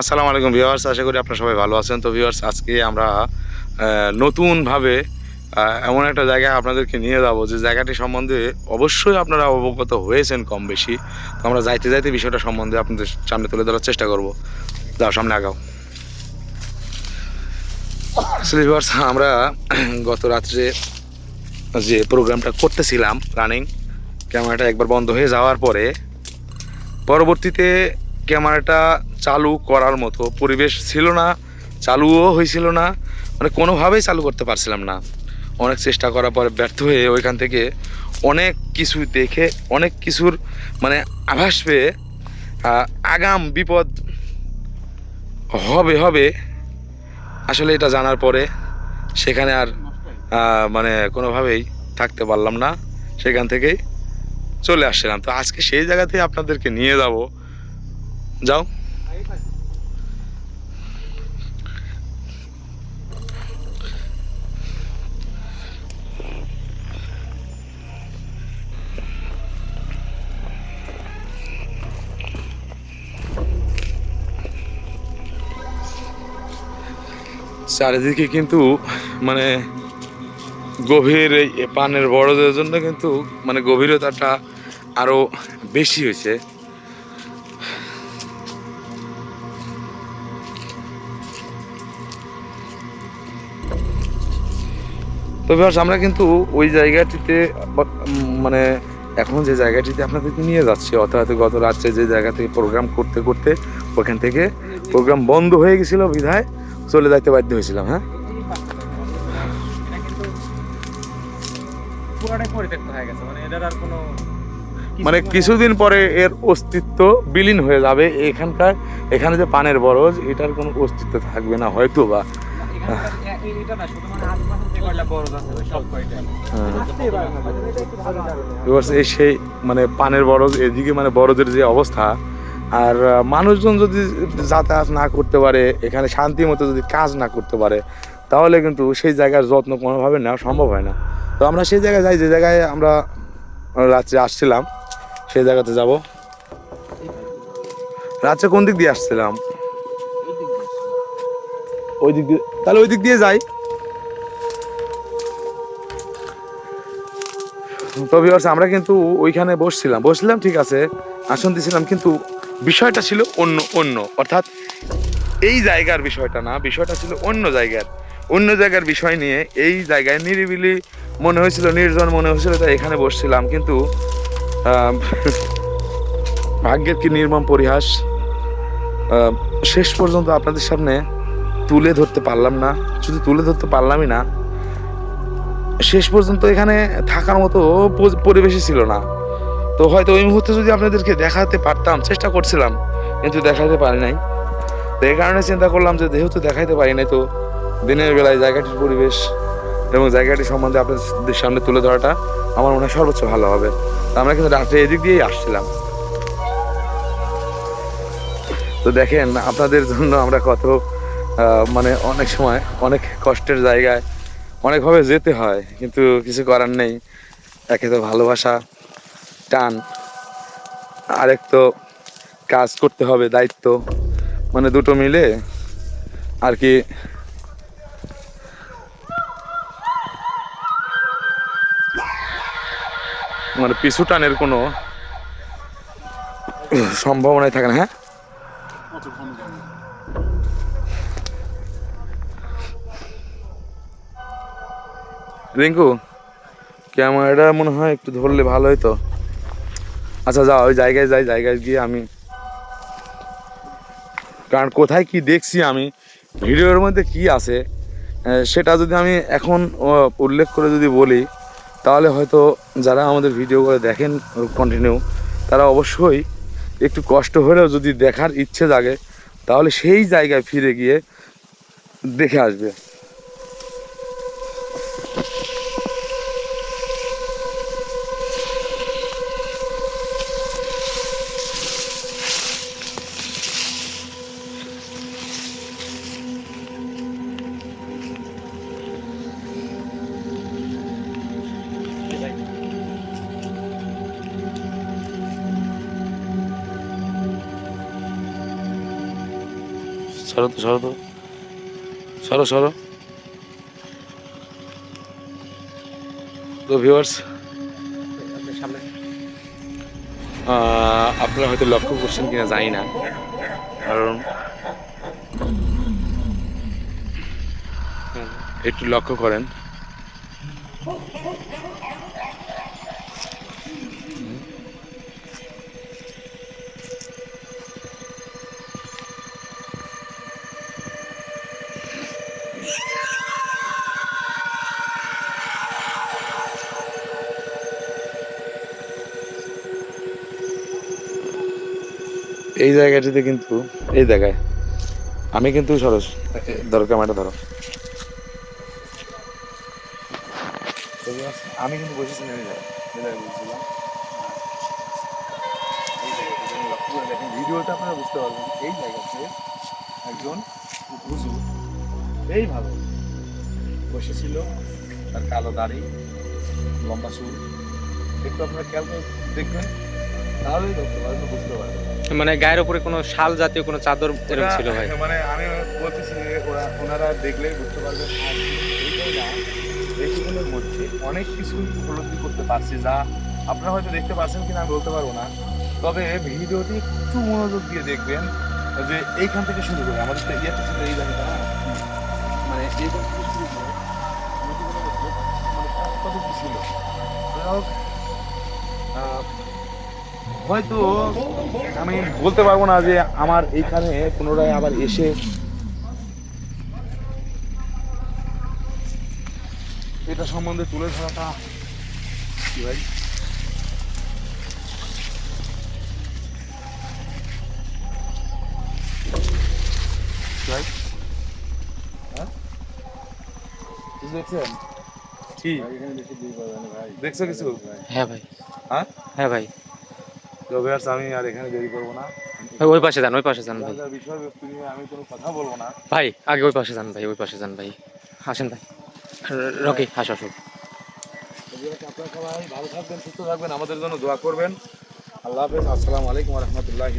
আসসালামু আলাইকুম ভিউয়ার্স, আশা করি আপনারা সবাই ভালো আছেন। তো ভিওয়ার্স আজকে আমরা নতুনভাবে এমন একটা জায়গায় আপনাদেরকে নিয়ে যাব যে জায়গাটি সম্বন্ধে অবশ্যই আপনারা অবগত হয়েছেন কম বেশি। তো আমরা যাইতে যাইতে বিষয়টা সম্বন্ধে আপনাদের সামনে তুলে ধরার চেষ্টা করব। যাও, সামনে আগাও। আসলে ভিউয়ার্স, আমরা গত রাত্রে যে প্রোগ্রামটা করতেছিলাম, রানিং, ক্যামেরাটা একবার বন্ধ হয়ে যাওয়ার পরে, পরবর্তীতে ক্যামেরাটা চালু করার মতো পরিবেশ ছিল না, চালুও হয়েছিল না মানে কোনোভাবেই চালু করতে পারছিলাম না। অনেক চেষ্টা করার পরে ব্যর্থ হয়ে ওইখান থেকে অনেক কিছু দেখে, অনেক কিছুর মানে আভাস পেয়ে আগাম বিপদ হবে হবে, আসলে এটা জানার পরে সেখানে আর মানে কোনোভাবেই থাকতে পারলাম না। সেখান থেকেই চলে আসছিলাম। তো আজকে সেই জায়গাতে আপনাদেরকে নিয়ে যাব। যাও। চারিদিকে কিন্তু মানে গভীর এই পানের বড়দের জন্য কিন্তু মানে গভীরতাটা আরও বেশি হয়েছে। তো ভিউয়ার্স আমরা কিন্তু ওই জায়গাটিতে মানে এখন যে জায়গাটিতে আপনাদেরকে নিয়ে যাচ্ছি অর্থাৎ গত রাত্রে যে জায়গা থেকে প্রোগ্রাম করতে করতে ওখান থেকে প্রোগ্রাম বন্ধ হয়ে গেছিল বিধায় চলে যাইতে বাধ্য হয়েছিলাম হ্যাঁ? মানে মানে কিছুদিন পরে এর অস্তিত্ব বিলীন হয়ে যাবে এখানকার এখানে যে পানের বরজ এটার কোনো অস্তিত্ব থাকবে না হয়তো বা মানে হ্যাঁ। সেই মানে পানের বরজ, এদিকে মানে বরজের যে অবস্থা, আর মানুষজন যদি যাতায়াত না করতে পারে, এখানে শান্তি মতো যদি কাজ না করতে পারে, তাহলে কিন্তু সেই জায়গার যত্ন কোনোভাবে নেওয়া সম্ভব হয় না। তো আমরা সেই জায়গায় যাই, যে জায়গায় আমরা রাত্রে আসছিলাম, সেই জায়গাতে যাব। রাত্রে কোন দিক দিয়ে আসছিলাম? ওই দিক দিয়ে তাহলে ওই দিক দিয়ে যাই। তো ভিউয়ার্স আমরা কিন্তু ওইখানে বসছিলাম। বসছিলাম, ঠিক আছে। আসন দিছিলাম, কিন্তু বিষয়টা ছিল অন্য অন্য। অর্থাৎ এই জায়গার বিষয়টা না, বিষয়টা ছিল অন্য জায়গার। অন্য জায়গার বিষয় নিয়ে এই জায়গায় নিরিবিলি মনে হয়েছিল, নির্জন মনে হয়েছিল, তাই এখানে বসছিলাম। কিন্তু ভাগ্যের কি নির্মম পরিহাস শেষ পর্যন্ত আপনাদের সামনে তুলে ধরতে পারলাম না, শুধু তুলে ধরতে পারলামই না, শেষ পর্যন্ত এখানে থাকার মতো পরিবেশই ছিল না। তো হয়তো ওই মুহূর্তে যদি আপনাদেরকে দেখাতে পারতাম, চেষ্টা করছিলাম, কিন্তু দেখাতে পারি নাই। তো এই কারণে চিন্তা করলাম যে যেহেতু দেখাইতে পারি নাই, তো দিনের বেলায় জায়গাটির পরিবেশ এবং জায়গাটি সম্বন্ধে আপনাদের সামনে তুলে ধরাটা আমার মনে হয় সর্বোচ্চ ভালো হবে। তো আমরা কিন্তু রাত্রে এদিক দিয়েই আসছিলাম। তো দেখেন, আপনাদের জন্য আমরা কত মানে অনেক সময়, অনেক কষ্টের জায়গায় অনেকভাবে যেতে হয়, কিন্তু কিছু করার নেই। একে তো ভালোবাসা, টান। আরেক তো কাজ করতে হবে, দায়িত্ব। মানে দুটো মিলে আর কি মানে পিছু টানের কোনো সম্ভাবনাই থাকে না হ্যাঁ? রিঙ্কু, ক্যামেরাটা মনে হয় একটু ধরলে ভালো হতো আচ্ছা যাও, ওই জায়গায় যাই, জায়গায় গিয়ে আমি কারণ কোথায় কি দেখছি আমি, ভিডিওর মধ্যে কি আছে সেটা যদি আমি এখন উল্লেখ করে যদি বলি, তাহলে হয়তো যারা আমাদের ভিডিও করে দেখেন কন্টিনিউ তারা অবশ্যই একটু কষ্ট হলেও যদি দেখার ইচ্ছে জাগে, তাহলে সেই জায়গায় ফিরে গিয়ে দেখে আসবে। সরো তো সরো তো। সরো সরো। তো ভিউয়ার্স আপনারা হয়তো লক্ষ্য করছেন কিনা জানি না, কারণ একটু লক্ষ্য করেন। এই জায়গাটিতে কিন্তু, এই জায়গায়, আমি কিন্তু সরস ধরো ক্যামেরাটা ধরো। আমি কিন্তু বসেছিলাম। এই জায়গায় দেখেন, ভিডিওটা আপনারা বুঝতে পারবেন। এই জায়গাতে একজন হুজুর এইভাবে বসেছিল, তার কালো দাড়ি, লম্বা চুল। একটু আপনারা খেয়াল করে দেখবেন, তাহলেই ধরতে পারবেন, বুঝতে পারবেন। মানে গায়ের উপরে কোনো শাল জাতীয় কোনো চাদর এরকম ছিল ভাই? মানে আমি বলতেছি যে ওরা ওনারা দেখলে বুঝতে এইটাই না এইগুলোর মধ্যে অনেক কিছু উপলব্ধি করতে পারছি যা আপনারা হয়তো দেখতে পারছেন কিনা আমি বলতে পারব না। তবে ভিডিওটি একটু মনোযোগ দিয়ে দেখবেন যে এইখান থেকে শুরু করে আমাদের তো ইয়েতে ছিল এই জায়গাটা না? মানে এইখান থেকে শুরু করে মধ্যে মানে ছিল। হয়তো আমি বলতে পারব না যে আমার এইখানে পুনরায় আবার এসে এটা সম্বন্ধে তুলে ধরাটা কি ভাই? হ্যাঁ? দেখছ কিছু? হ্যাঁ ভাই। হ্যাঁ? হ্যাঁ ভাই। আমি আর এখানে দেরি করব না। ওই পাশে যান ওই পাশে যান ভাই। যা যা বিষয়বস্তু নিয়ে আমি কোনো কথা বলব না। ভাই আগে ওই পাশে যান ভাই ওই পাশে যান ভাই। আসেন ভাই। রকি আসো আসো। তো আপনারা সবাই ভালো থাকবেন সুস্থ থাকবেন। আমাদের জন্য দোয়া করবেন। আল্লাহ হাফেজ আসসালামু আলাইকুম রহমতুল্লাহি